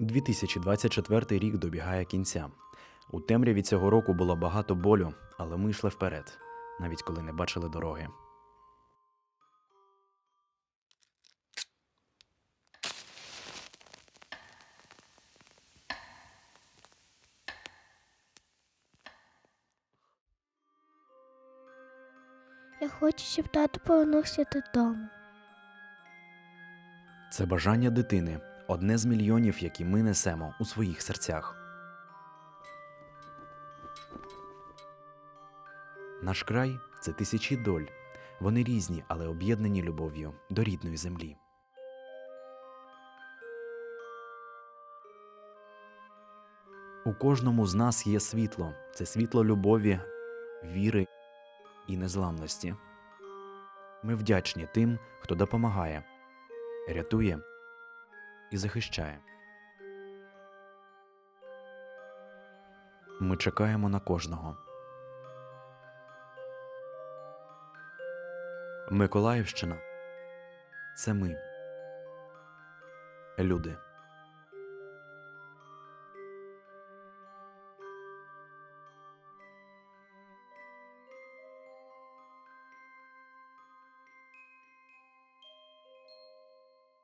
2024 рік добігає кінця. У темряві цього року було багато болю, але ми йшли вперед, навіть коли не бачили дороги. Я хочу, щоб тато повернувся додому. Це бажання дитини одне з мільйонів, які ми несемо у своїх серцях. Наш край це тисячі доль. Вони різні, але об'єднані любов'ю до рідної землі. У кожному з нас є світло це світло любові, віри і незламності. Ми вдячні тим, хто допомагає, рятує і захищає. Ми чекаємо на кожного. Миколаївщина це ми. Люди.